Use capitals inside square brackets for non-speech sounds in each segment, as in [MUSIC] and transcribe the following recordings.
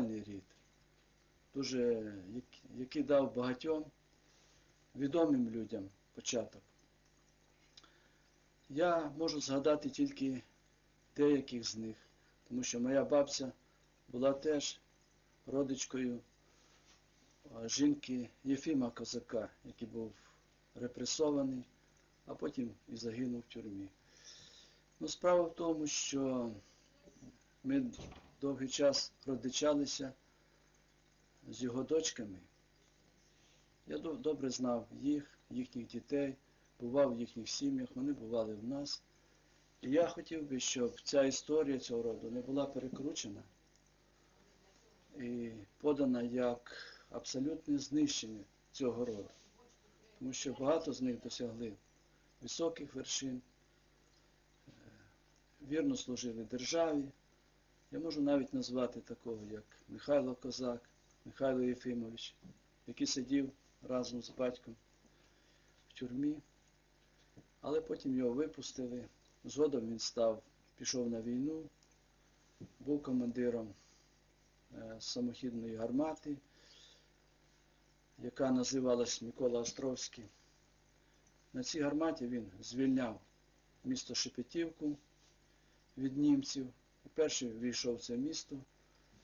рід, дуже, який дав багатьом відомим людям початок. Я можу згадати тільки деяких з них, тому що моя бабця була теж родичкою жінки Єфіма Козака, який був репресований, а потім і загинув в тюрмі. Ну, Справа в тому, що ми довгий час родичалися з його дочками. Я добре знав їх, їхніх дітей, бував в їхніх сім'ях, вони бували в нас. І я хотів би, щоб ця історія цього роду не була перекручена і подана як абсолютне знищення цього роду. Тому що багато з них досягли високих вершин, вірно служили державі. Я можу навіть назвати такого, як Михайло Козак, Михайло Єфимович, який сидів разом з батьком в тюрмі, але потім його випустили. Згодом він став, пішов на війну, був командиром самохідної гармати, яка називалась Микола Островський. На цій гарматі він звільняв місто Шепетівку від німців. Перший війшов в це місто,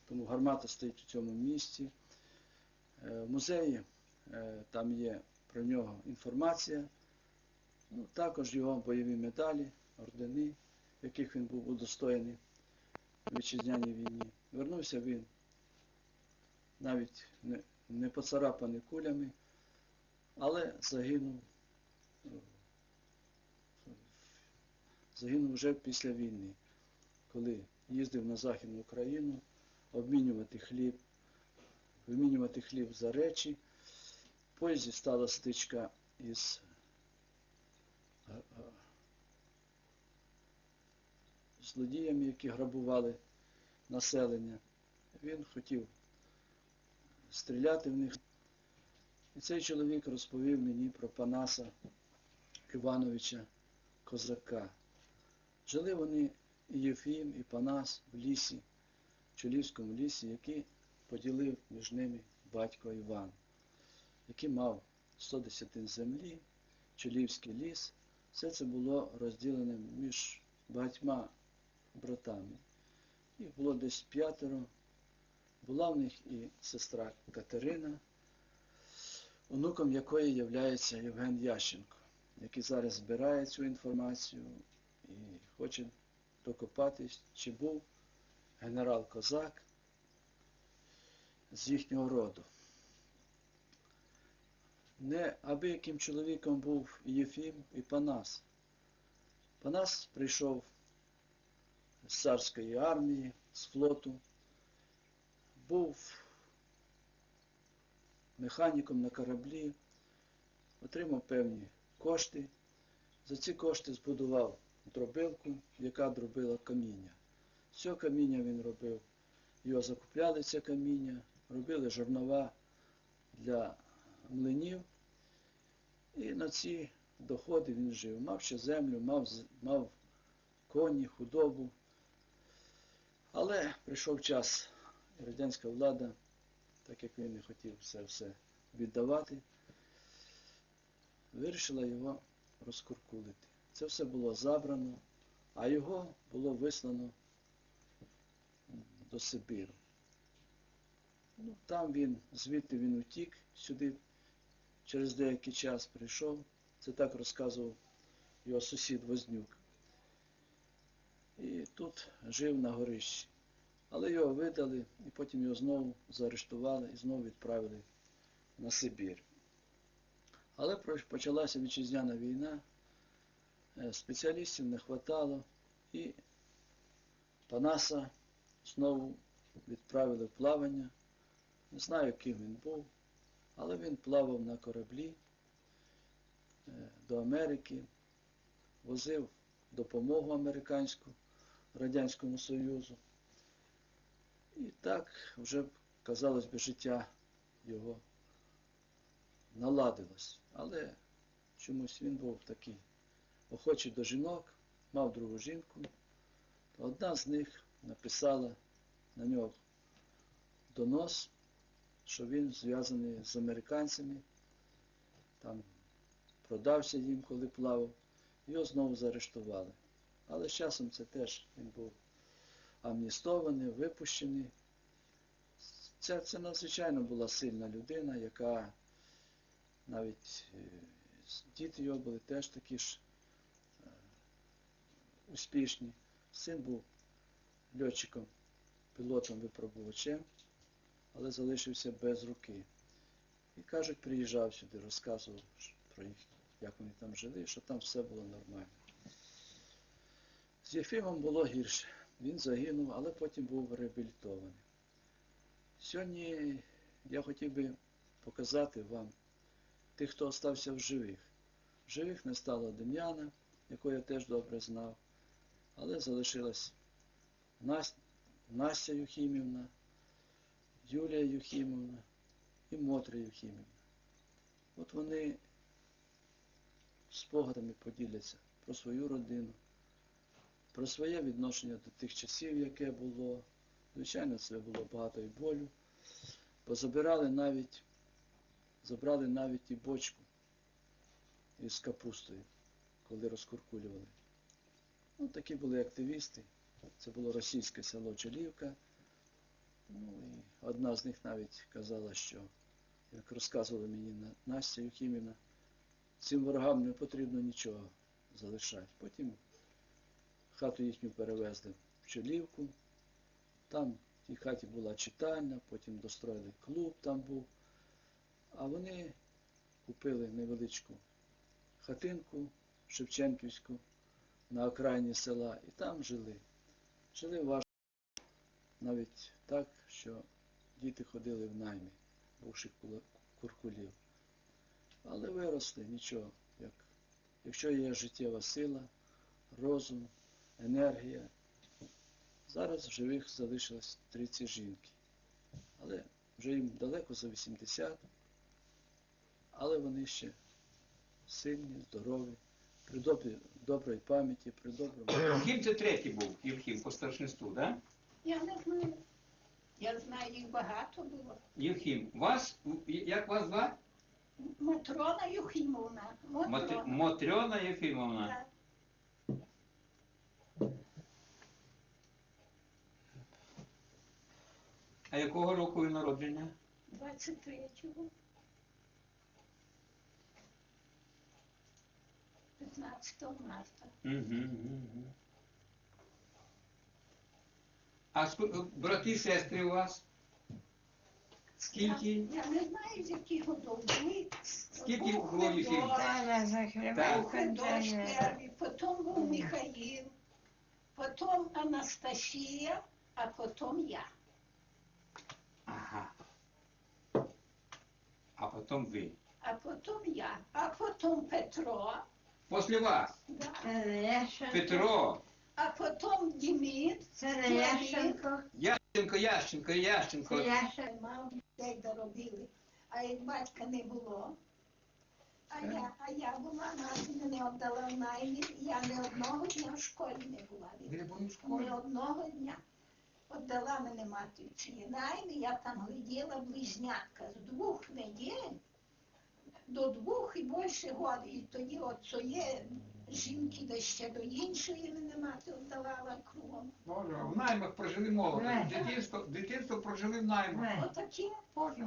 тому гармата стоїть у цьому місці. В музеї там є про нього інформація, ну, також його бойові медалі, ордени, яких він був удостоєний в вітчизняній війні. Вернувся він навіть не, не поцарапаний кулями, але загинув. Загинув вже після війни, коли їздив на Західну Україну обмінювати хліб, вимінювати хліб за речі. В поїзді стала стичка із злодіями, які грабували населення. Він хотів стріляти в них. І цей чоловік розповів мені про Панаса Івановича Козака. Жили вони Єфім, і Панас в лісі, в Чолівському лісі, який поділив між ними батько Іван, який мав 100 десятин землі, Чолівський ліс. Все це було розділене між багатьма братами. Їх було десь п'ятеро. Була в них і сестра Катерина, онуком якої є Євген Ященко, який зараз збирає цю інформацію і хоче докопатись, чи був генерал Козак з їхнього роду. Не аби яким чоловіком був Єфім, і Панас. Панас прийшов з царської армії, з флоту, був механіком на кораблі, отримав певні кошти. За ці кошти збудував дробилку, яка дробила каміння. Цього каміння він робив, його закупляли це каміння, робили жорнова для млинів. І на ці доходи він жив. Мав ще землю, мав, мав коні, худобу. Але прийшов час, і радянська влада, так як він не хотів все все віддавати, вирішила його розкуркулити. Це все було забрано, а його було вислано до Сибіру. Ну, Там він, звідти він утік, сюди через деякий час прийшов. Це так розказував його сусід Вознюк. І тут жив на горищі. Але його видали, і потім його знову заарештували і знову відправили на Сибір. Але почалася вітчизняна війна, спеціалістів не вистачало, і Панаса знову відправили в плавання. Не знаю, ким він був, але він плавав на кораблі до Америки, возив допомогу американську Радянському Союзу. І так вже, казалось би, життя його наладилось. Але чомусь він був такий охочий до жінок, мав другу жінку. то Одна з них написала на нього донос, що він зв'язаний з американцями, там продався їм, коли плавав, його знову заарештували. Але з часом це теж він був амністований, випущений. Це, це надзвичайно була сильна людина, яка навіть е, діти його були теж такі ж успішні. Син був льотчиком, пілотом випробувачем, але залишився без руки. І кажуть, приїжджав сюди, розказував про їх, як вони там жили, що там все було нормально. З Єфімом було гірше. Він загинув, але потім був реабілітований. Сьогодні я хотів би показати вам тих, хто остався в живих. В живих не стало Дем'яна, якого я теж добре знав, але залишилась Нас- Настя Юхімівна, Юлія Юхімівна і Мотря Юхімівна. От вони спогадами поділяться про свою родину, про своє відношення до тих часів, яке було. Звичайно, це було багато і болю. Позабирали навіть, забрали навіть і бочку із капустою, коли розкуркулювали. Ну, такі були активісти. Це було російське село Чолівка. Ну, і одна з них навіть казала, що, як розказувала мені Настя Юхіміна, цим ворогам не потрібно нічого залишати. Потім хату їхню перевезли в Чолівку. Там в тій хаті була читальня, потім достроїли клуб там був. А вони купили невеличку хатинку Шевченківську на окраїні села і там жили. Жили важко, навіть так, що діти ходили в наймі, бувших куркулів. Але виросли нічого. Як, якщо є життєва сила, розум, енергія, Зараз в живих залишилось 30 жінки. Але вже їм далеко за 80, але вони ще сильні, здорові, при добрій, добрій пам'яті, при доброму. [CLEARS THROAT] Євхім це третій був, Євхім по старшинству, так? Я не знаю. Я знаю, їх багато було. Євхім. Вас, як вас звати? Матрона Юхімовна. Матрона. Мотрьона Єфімовна. А якого року ви народження? 23-го. 15 марта. Угу, угу. А брати і сестри у вас? Скільки? Я, я не знаю, з яких годов були. Скільки Федор контейнер. перший, потім був Михаїл, потім Анастасія, а потім я. Ага. А потім ви. А потім я, а потім Петро, Після вас. не Ященко. Петро. а потім Це не Ященко. Ященко, Ященко, Ященко. Ященко. мав дітей доробили, а як батька не було. А я, а я була, мати мене віддала в наймі, я не одного дня в школі не була. Були в школі? Не одного дня. Віддала мене мати в ці наймі, я там гляділа близнятка з двох неділь до двох і більше год. І тоді от цієї жінки, де ще до іншої мене мати віддавала кругом. Боже, в наймах прожили. Right. Дитинство, дитинство прожили в наймах. Отаке. Боже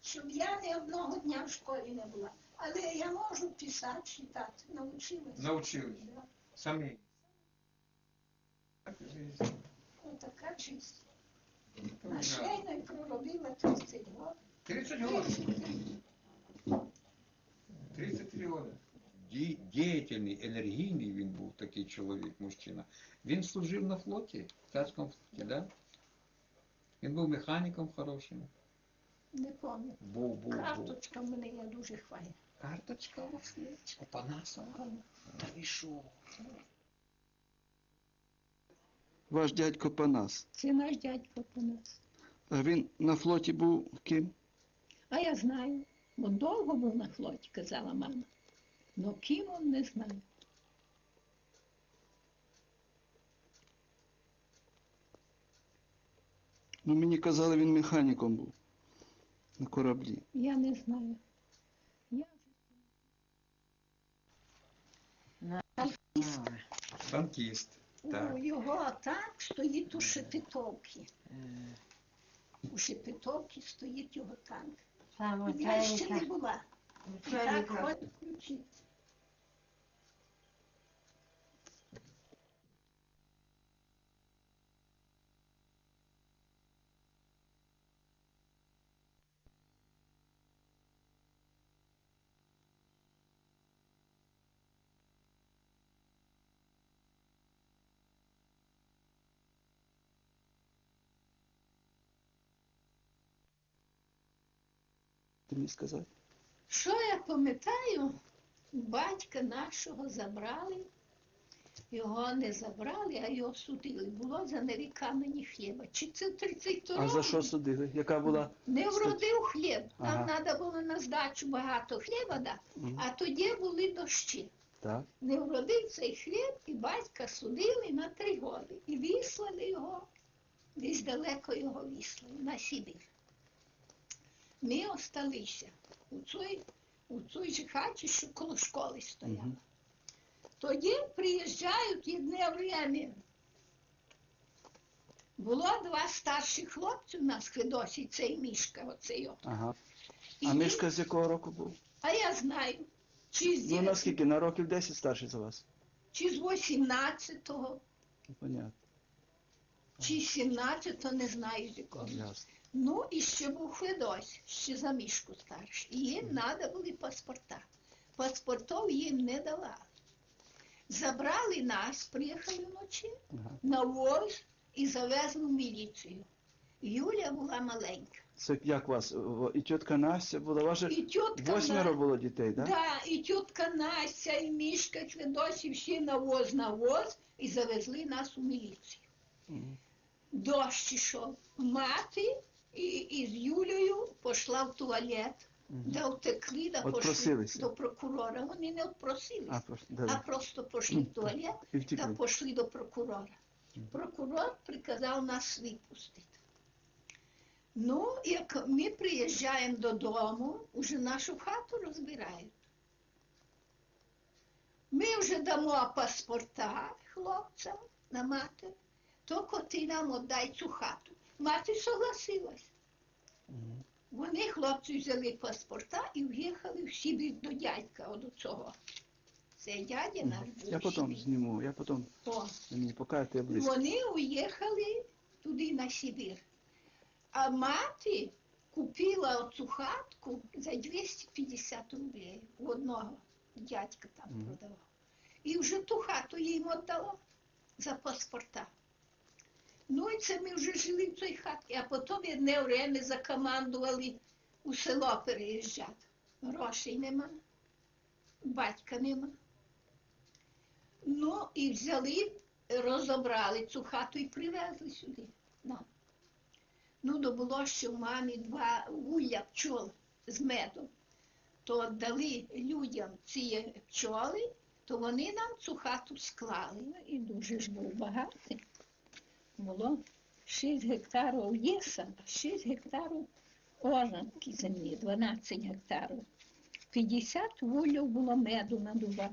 щоб я не одного дня в школі не була. Але я можу писати, читати, навчилася. Навчились. Да. Самі. Отака чиста. На шейної проробила 30 років. 30 років. 33 роки. Ді- Діятельний, енергійний він був такий чоловік, мужчина. Він служив на флоті, в царському флоті, да? Він був механіком хорошим. Не пам'ятаю. Був, був, був. Карточка в мене я дуже хвалю. Карточка у вас є? Опанасова? Та ви що? Ваш дядько Панас. Це наш дядько по нас. А він на флоті був ким? А я знаю, бо довго був на флоті, казала мама. Но ким он не знаю. Ну мені казали, він механіком був на кораблі. Я не знаю. Я Танкіст. Так. у його так стоїть у Шепетовці. У Шепетовці стоїть його танк. Саме Я ще не це була. І це так вікно. Мені сказав? Що я пам'ятаю, батька нашого забрали, його не забрали, а його судили. Було за нарікання хліба. Чи це 32 А за що судили? Яка була? Не вродив хліб. Нам Ага. треба було на здачу багато хліба дати, Мгм. а тоді були дощі. Так. Не вродив цей хліб, і батька судили на три роки. І вислали його, десь далеко його вислали, на Сибір. Ми осталися у цій, у цій же хаті, що коло школи стояла. Мгм. Тоді приїжджають одне время. Було два старші хлопці у нас, Федосій, цей Мішка, оцей. от. Ага. І А він- Мишка з якого року був? А я знаю, чи з, Ну наскільки? На років 10 старший за вас? чи з 18-го, Ну, понятно. чи з 17-го, не знаю з якого. Ясно. Ну, і ще був Федось, ще за мішку старший. І їм треба були паспорта. Паспортів їм не давали. Забрали нас, приїхали вночі на воз і завезли в міліцію. Юля була маленька. Це як вас? І тітка Настя була? Ваша І тітка восьмеро На- було дітей, так? Да, і тітка Настя, і Мішка, і Федосі всі на воз на воз і завезли нас у міліцію. Мгм. Дощ ішов. Мати і, і з Юлею пішла в туалет, Мгм. де втекли, да пішли до прокурора. Вони не отпросилися, А, а просто пішли в туалет І та пішли до прокурора. Прокурор приказав нас випустити. Ну, як ми приїжджаємо додому, уже нашу хату розбирають. Ми вже дамо паспорта хлопцям на матір, тільки ти нам віддай цю хату. Мати согласилась. Вони, хлопці, взяли паспорта і в'їхали в Сибір до дядька от цього. Це дядя наш був. Я потім зніму, я потім О. мені покажете близько. Вони уїхали туди на Сибір. А мати купила оцю хатку за 250 рублей у одного дядька там Мгм. продавав. І вже ту хату їм віддала за паспорта. Ну і це ми вже жили в цій хаті, а потім одне время закомандували у село переїжджати. Грошей нема, батька нема. Ну і взяли розібрали цю хату і привезли сюди. нам. Ну, то було ще в мамі два вуля пчол з медом. То дали людям ці пчоли, то вони нам цю хату склали. Ну, І дуже ж був багатий. Було 6 гектарів єса, а 6 гектарів оранки землі, 12 гектарів. 50 вулів було меду на дубах.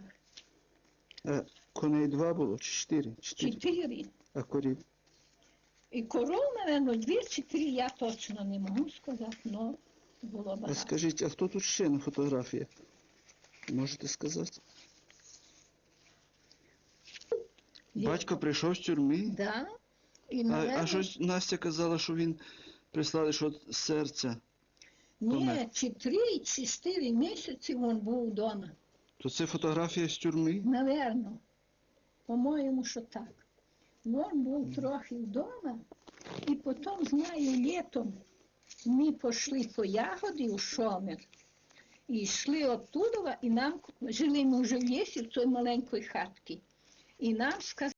Е, Коней два було чи чотири? Чотири. А корів? І коров, напевно, дві чи три, я точно не можу сказати, але було А скажіть, а хто тут ще на фотографії? Можете сказати? Батько прийшов з тюрми. Да. І, А, а щось Настя казала, що він прислали, що з серця. ні, помер. чи три, чи чотири місяці він був вдома. То це фотографія з тюрми? Наверно. По-моєму, що так. Він був трохи вдома, і потім, знаю, літом ми пішли по ягоди у Шомер. І йшли оттуда, і нам жили ми вже в лісі, в цій маленькій хатці. І нам сказали,